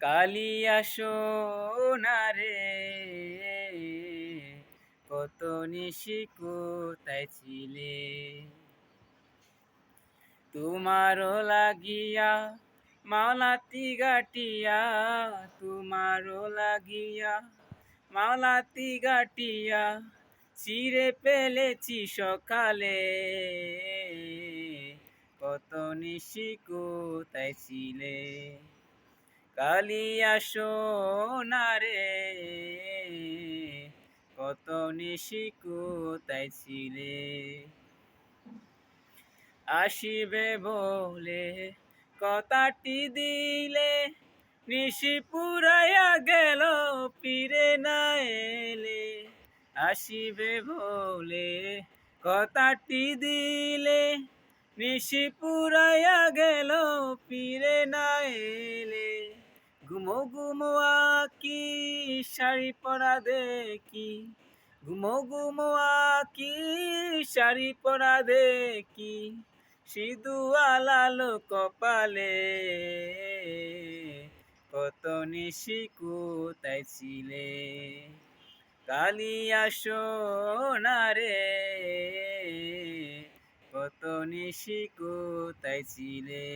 কালিয়া সোনারে কত নিশি কোথায় ছিলে। তোমারও লাগিয়া মালাতি গাটিয়া তোমারও লাগিয়া মালাতি গাটিয়া চিরে পেলেছি সকালে। কত নিশি কোথায় ছিলে। কালিয়া সোনারে কত নিশি কোথায় ছিলে। আসিবে বলে কথাটি দিলে নিশি পুরাইয়া গেল, ফিরে না এলে। আসিবে বলে কথাটি দিলে নিশি পুরাইয়া গেল, ফিরে না এলে। ঘুমো ঘুমো আকি, শাড়ি পরা দেখি। ঘুমো ঘুমো আকি, শাড়ি পরা দেখি। সিধু আলালো কপালে কত নিশি কোথায় ছিলে? কালিয়া সোনারে কত নিশি কোথায় ছিলে?